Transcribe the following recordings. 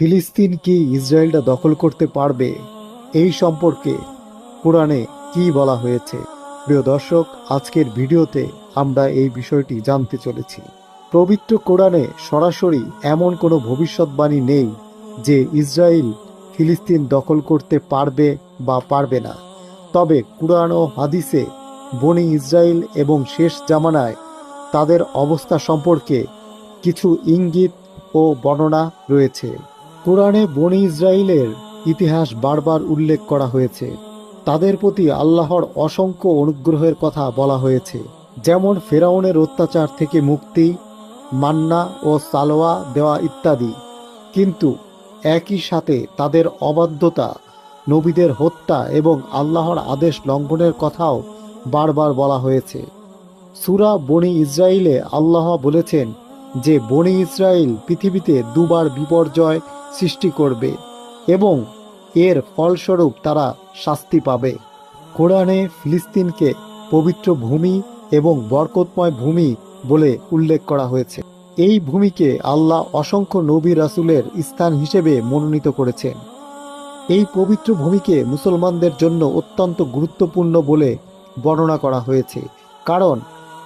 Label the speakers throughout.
Speaker 1: ফিলিস্তিন কি ইসরায়েলটা দখল করতে পারবে? এই সম্পর্কে কোরআনে কি বলা হয়েছে? প্রিয় দর্শক, আজকের ভিডিওতে আমরা এই বিষয়টি জানতে চলেছি। পবিত্র কোরআনে সরাসরি এমন কোনো ভবিষ্যৎবাণী নেই যে ইসরায়েল ফিলিস্তিন দখল করতে পারবে বা পারবে না। তবে কোরআন ও হাদিসে বনি ইসরায়েল এবং শেষ জামানায় তাদের অবস্থা সম্পর্কে কিছু ইঙ্গিত ও বর্ণনা রয়েছে। কোরআনে বনি ইসরায়েলের ইতিহাস বারবার উল্লেখ করা হয়েছে। তাদের প্রতি আল্লাহর অসংখ্য অনুগ্রহের কথা বলা হয়েছে, যেমন ফেরাউনের অত্যাচার থেকে মুক্তি, মান্না ও সালোয়া দেওয়া ইত্যাদি। কিন্তু একই সাথে তাদের অবাধ্যতা, নবীদের হত্যা এবং আল্লাহর আদেশ লঙ্ঘনের কথাও বারবার বলা হয়েছে। সুরা বনি ইসরায়েলে আল্লাহ বলেছেন যে, বনি ইসরায়েল পৃথিবীতে দুবার বিপর্যয় সৃষ্টি করবে এবং এর ফলস্বরূপ তারা শাস্তি পাবে। কোরআনে ফিলিস্তিনকে পবিত্র ভূমি এবং বরকতময় ভূমি বলে উল্লেখ করা হয়েছে। এই ভূমিকে আল্লাহ অসংখ্য নবী রাসুলের স্থান হিসেবে মনোনীত করেছেন। এই পবিত্র ভূমিকে মুসলমানদের জন্য অত্যন্ত গুরুত্বপূর্ণ বলে বর্ণনা করা হয়েছে। কারণ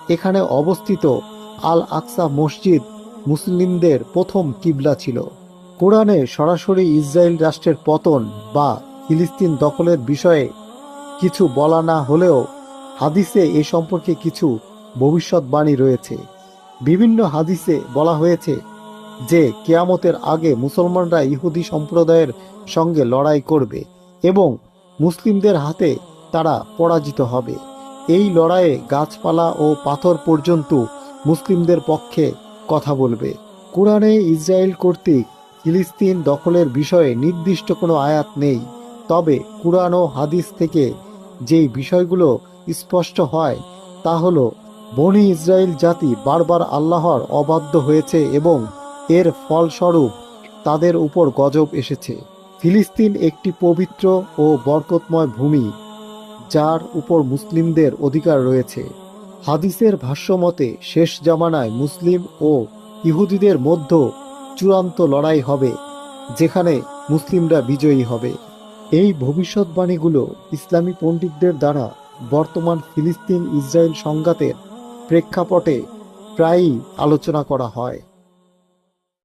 Speaker 1: এখানে অবস্থিত আল আকসা মসজিদ মুসলিমদের প্রথম কিবলা ছিল। কোরআনে সরাসরি ইসরায়েল রাষ্ট্রের পতন বা ফিলিস্তিন দখলের বিষয়ে কিছু বলা না হলেও হাদিসে এ সম্পর্কে কিছু ভবিষ্যৎবাণী রয়েছে। বিভিন্ন হাদিসে বলা হয়েছে যে কেয়ামতের আগে মুসলমানরা ইহুদি সম্প্রদায়ের সঙ্গে লড়াই করবে এবং মুসলিমদের হাতে তারা পরাজিত হবে। এই লড়াইয়ে গাছপালা ও পাথর পর্যন্ত মুসলিমদের পক্ষে কথা বলবে। কোরআনে ইসরায়েল কর্তৃক ফিলিস্তিন দখলের বিষয়ে নির্দিষ্ট কোনো আয়াত নেই। তবে কোরআন ও হাদিস থেকে যেই বিষয়গুলো স্পষ্ট হয়, তা হল, বনি ইসরায়েল জাতি বারবার আল্লাহর অবাধ্য হয়েছে এবং এর ফলস্বরূপ তাদের উপর গজব এসেছে। ফিলিস্তিন একটি পবিত্র ও বরকতময় ভূমি, যার উপর মুসলিমদের অধিকার রয়েছে। হাদিসের ভাষ্যমতে, শেষ জামানায় মুসলিম ও ইহুদিদের মধ্যে চূড়ান্ত লড়াই হবে, যেখানে মুসলিমরা বিজয়ী হবে। এই ভবিষ্যৎবাণীগুলো ইসলামী পণ্ডিতদের দ্বারা বর্তমান ফিলিস্তিন ইসরায়েল সংঘাতের প্রেক্ষাপটে প্রায়ই আলোচনা করা হয়।